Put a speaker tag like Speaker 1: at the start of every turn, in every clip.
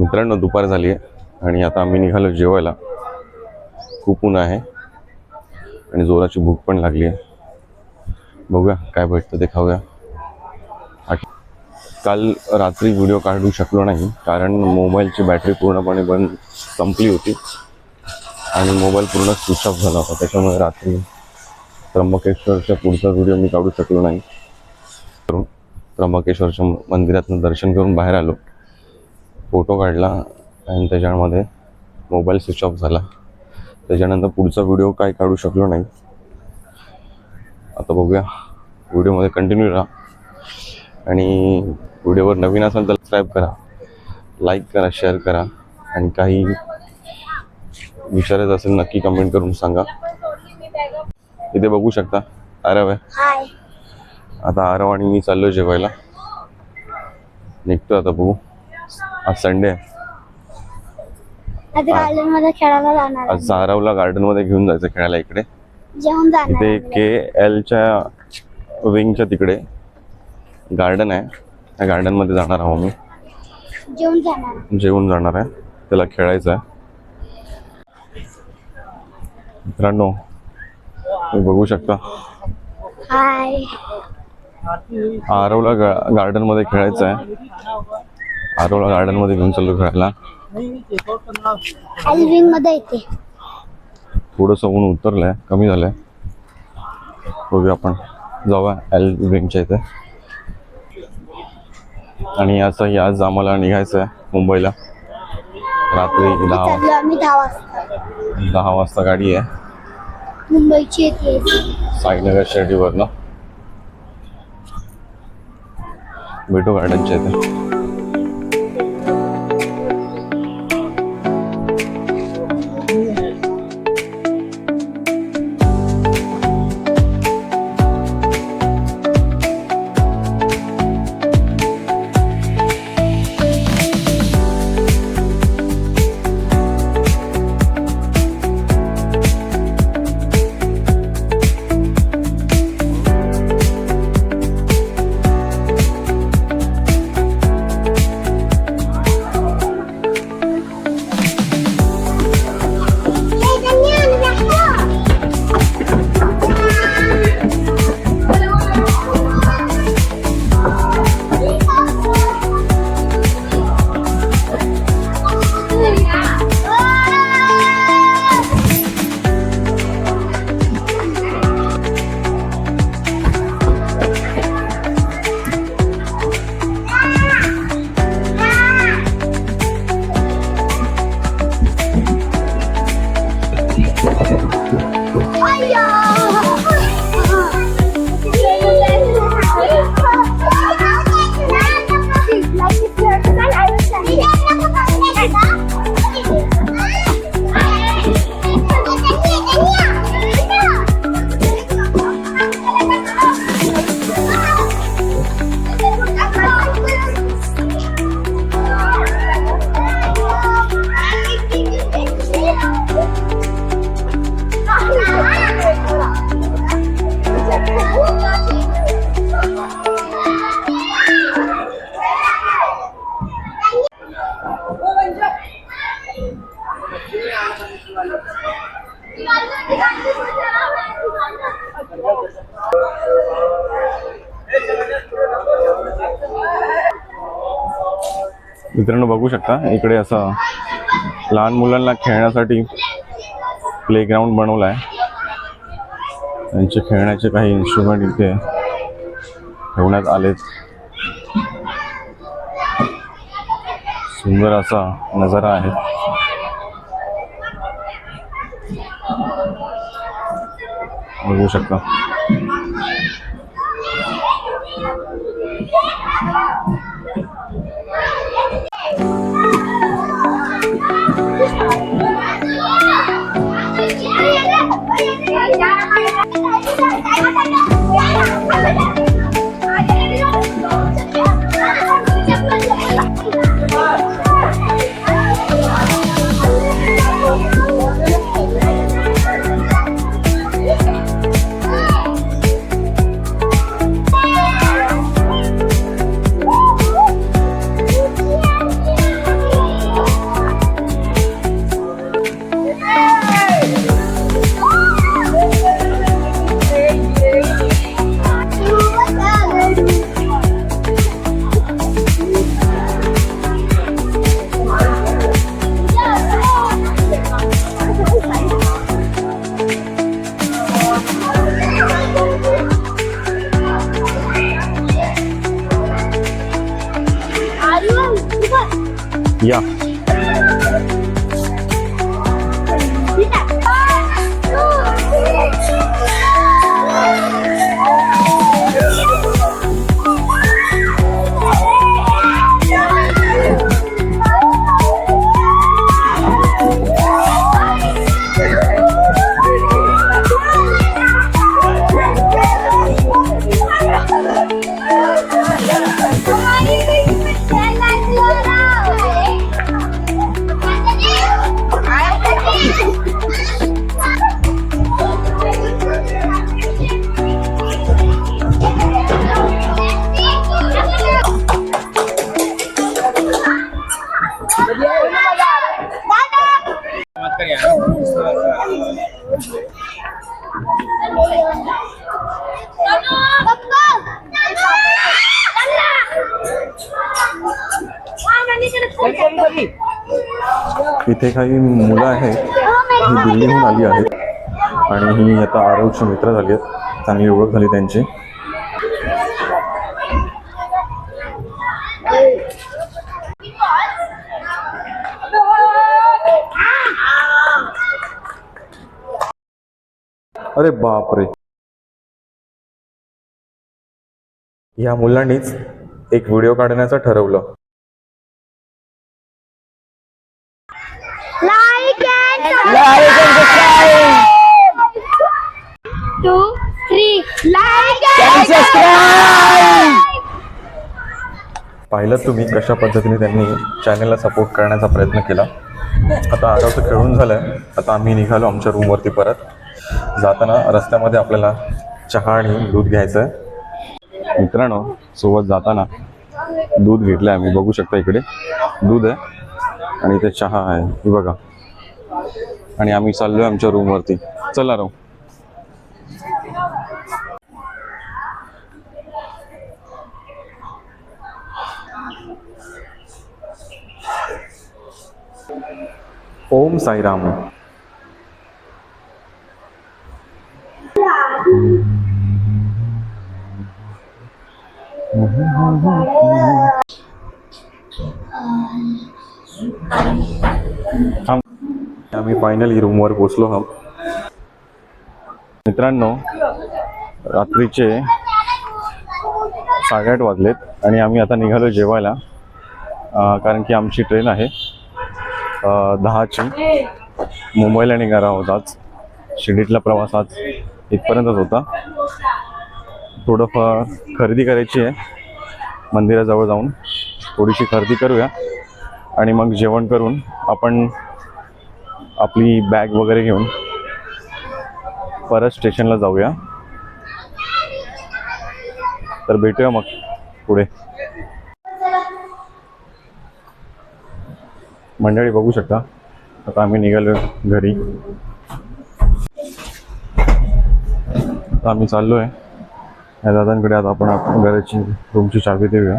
Speaker 1: मित्रांनो दुपार झाली आहे आणि आता आम्ही निघालो जेवायला. खूप ऊन आहे आणि जोराची भूक पण लागली आहे. बघूया काय भेटतं ते खाऊया. काल रात्री व्हिडिओ काढू शकलो नाही कारण मोबाईलची बॅटरी पूर्णपणे बंद संपली होती आणि मोबाईल पूर्ण स्विच ऑफ झाला होता. त्याच्यामुळे रात्री त्र्यंबकेश्वरच्या पुढचा व्हिडिओ मी काढू शकलो नाही. करून त्र्यंबकेश्वरच्या मंदिरातनं दर्शन करून बाहेर आलो. फोटो काढला आणि त्याच्यामध्ये मोबाईल स्विच ऑफ झाला. त्याच्यानंतर पुढचा व्हिडिओ काय काढू शकलो नाही. आता बघूया. व्हिडिओमध्ये कंटिन्यू राहा. आणि व्हिडिओवर नवीन असाल तर सबस्क्राईब करा. लाईक करा शेअर करा. आणि काही विचारायचं असेल नक्की कमेंट करून सांगा. इथे बघू शकता. आरव आहे. आता आरव आणि मी चाललो जेवायला. निघतो आता बघू. आज संडे आहे
Speaker 2: आज खेळायला जाणार
Speaker 1: आरवला गार्डनमध्ये घेऊन जायचं खेळायला इकडे. इथे. के एलच्या विंगच्या तिकडे गार्डन आहे. त्या गार्डनमध्ये जाणार आहोत मी. जेवून जाणार. आहे. त्याला खेळायचं आहे. मित्रांनो तुम्ही बघू शकता.
Speaker 2: हाय.
Speaker 1: आरवला गार्डनमध्ये खेळायचं आहे. आरवला गार्डनमध्ये घेऊन चाललो
Speaker 2: मध्ये येते.
Speaker 1: थोडंसं ऊन उतरलंय कमी झालंय. बघूया आपण. जाऊया एल विंगच्या इथे. आणि असंही आज आम्हाला निघायचं आहे मुंबईला. रात्री दहा
Speaker 2: दहा वाजता.
Speaker 1: दहा वाजता गाडी आहे.
Speaker 2: मुंबईची येते
Speaker 1: साईनगर शिर्डीवरनं. भेटू गार्डनच्या इथे. मित्रांनो बघू शकता इकडे असं लहान मुलांना खेळण्यासाठी प्लेग्राऊंड बनवलं आहे त्यांचे खेळण्याचे काही इन्स्ट्रुमेंट इथे ठेवण्यात आलेत. सुंदर असा नजारा आहे. बघू शकता. इथे काही मुलं आहेत. ही दिल्लीहून आली आहेत. आणि ही आता आरोग्य मित्र झाली आहेत. चांगली ओळख झाली त्यांची. अरे बापरे. या मुलांनीच एक व्हिडिओ काढण्याचं ठरवलं.
Speaker 2: Like and two, three. Like and
Speaker 1: पाहिलं तुम्ही कशा पद्धतीने त्यांनी चॅनलला सपोर्ट करण्याचा प्रयत्न केला. आता आरवचं खेळून झालं. आता आम्ही निघालो आमच्या रूमवरती परत. जाताना रस्त्यामध्ये आपल्याला चहा आणि दूध घ्यायचं आहे मित्रांनो सोबत जाताना दूध घेतलं आम्ही. बघू शकता इकडे. दूध आहे आणि इथे चहा आहे. ही बघा. आणि आम्ही चाललोय आमच्या रूमवरती चला राहू ओम साईराम. आम्ही फायनली रूमवर पोचलो आहोत. मित्रांनो रात्रीचे साडेआठ वाजलेत आणि आम्ही आता निघालो जेवायला कारण की आमची ट्रेन आहे. दहाची. मुंबईला निघाला आहोत आज. शिर्डीतला प्रवास आज इथपर्यंतच होता. थोडंफार खरेदी करायची आहे. मंदिराजवळ जाऊन थोडीशी खरेदी करूया. आणि मग जेवण करून आपण आपली बॅग वगैरे घेऊन परत स्टेशनला जाऊया. तर भेटूया मग पुढे. मंडळी बघू शकता. आता आम्ही निघालो घरी. आता आम्ही चाललो आहे या दादांकडे आता आपण घराची रूमची चावी देऊया.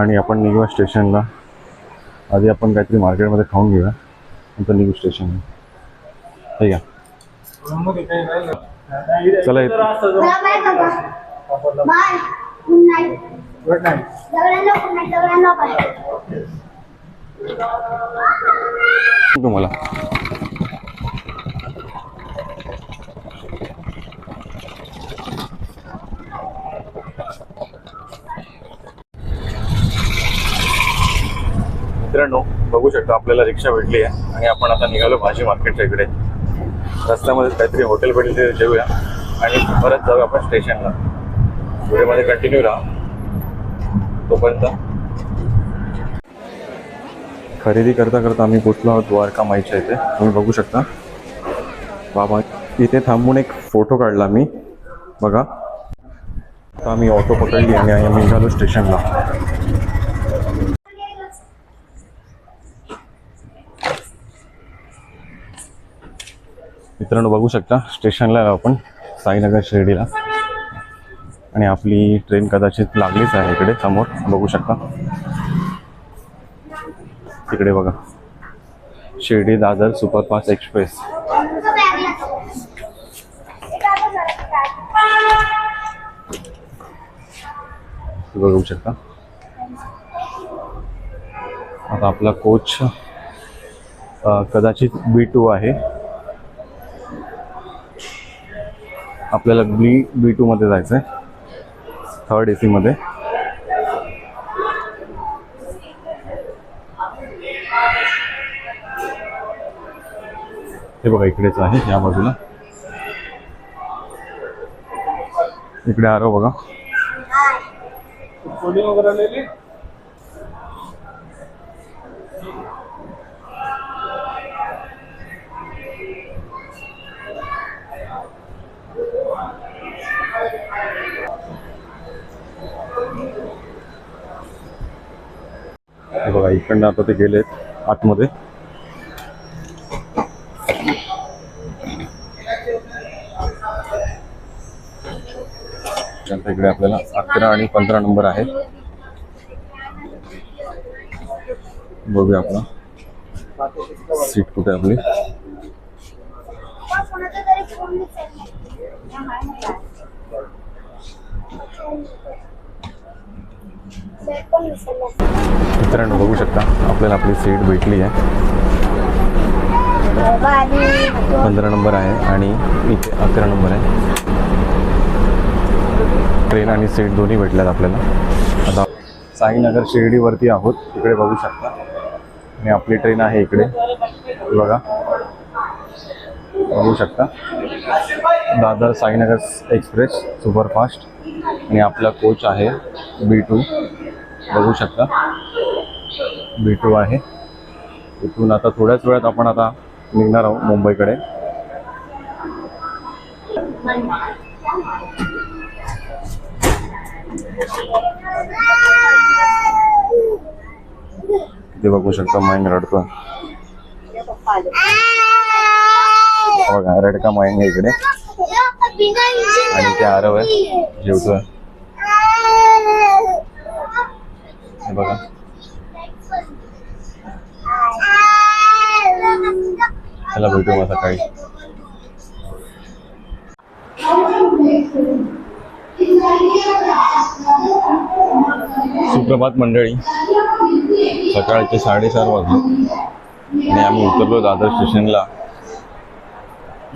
Speaker 1: आणि आपण निघूया स्टेशनला. आधी आपण काहीतरी मार्केटमध्ये खाऊन घेऊया. नंतर निघू स्टेशनला. ठीक आहे. चला येतो
Speaker 2: Bye.
Speaker 1: मित्रांनो बघू शकता आपल्याला रिक्षा भेटली आहे आणि आपण आता निघालो भाजी मार्केटच्या इकडे. रस्त्यामध्ये काहीतरी हॉटेल भेटले ते जेवूया आणि परत जाऊया आपण स्टेशनला व्हिडिओमध्ये कंटिन्यू राहा. तोपर्यंत. खरेदी करता करता आम्ही पोचलो आहोत द्वारका माईच्या इथे. तुम्ही बघू शकता. बाबा इथे थांबून एक फोटो काढला मी. बघा. आता आम्ही ऑटो पकडली आणि आम्ही निघालो स्टेशनला मित्रांनो बघू शकता स्टेशनला आलो आपण साईनगर शिर्डीला. आणि आपली ट्रेन कदाचित लागलीच आहे इकडे समोर बघू शकता. तिकडे बघा. Shirdi Dadar superfast express. बघू शकता. आता आपला कोच कदाचित बी टू आहे. आपल्याला बी बी टूमध्ये जायचं आहे थर्ड ए सीमध्ये हे बघा इकडेच आहे या बाजूला. इकडे आरो बघा. हे बघा इकडनं आता ते गेलेत आतमध्ये. त्यानंतर इकडे आपल्याला अकरा आणि पंधरा नंबर आहे. बघूया आपला सीट कुठे आहे आपली
Speaker 2: कोणाचा तरी फोन दिसेल सेट पण दिसेल
Speaker 1: मित्रांनो बघू शकता आपल्याला आपली सीट भेटली आहे. पंधरा नंबर आहे आणि इथे अकरा नंबर आहे. ट्रेन आणि सीट दोन्ही भेटल्यात आपल्याला. आता साईनगर शिर्डीवरती आहोत. इकडे बघू शकता. आणि आपली ट्रेन आहे इकडे. बघा. बघू शकता. दादर साईनगर एक्सप्रेस सुपरफास्ट आणि आपला कोच आहे बी टू बघू शकता. भेटू आहे. इथून आता थोड्याच वेळात आपण आता निघणार आहोत मुंबईकडे. ते बघू शकता मयंक रडतो बघा रडका मयंक आहे इकडे. आणि ते आरव आहे जेवतोय हे बघा. त्याला भेटू मग सकाळी. सुप्रभात मंडळी. सकाळचे साडेचार वाजले. आणि आम्ही उतरलो दादर स्टेशनला.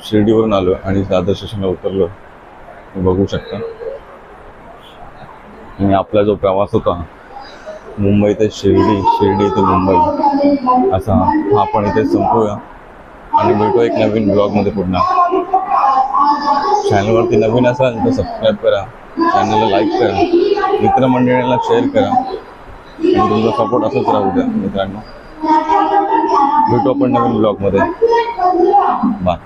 Speaker 1: शिर्डीवरून आलो आणि दादर स्टेशनला उतरलो. बघू शकता. आणि आपला जो प्रवास होता मुंबई ते शिर्डी शिर्डी ते मुंबई. असा हा. आपण इथे संपूया. आणि भेटू एक नवीन ब्लॉगमध्ये पुन्हा. चॅनलवरती नवीन असाल तर सबस्क्राईब करा. चॅनलला लाईक करा. मित्रमंडळींना शेअर करा. आणि तुमचा सपोर्ट असंच राहू द्या मित्रांनो. भेटू आपण नवीन ब्लॉगमध्ये. बाय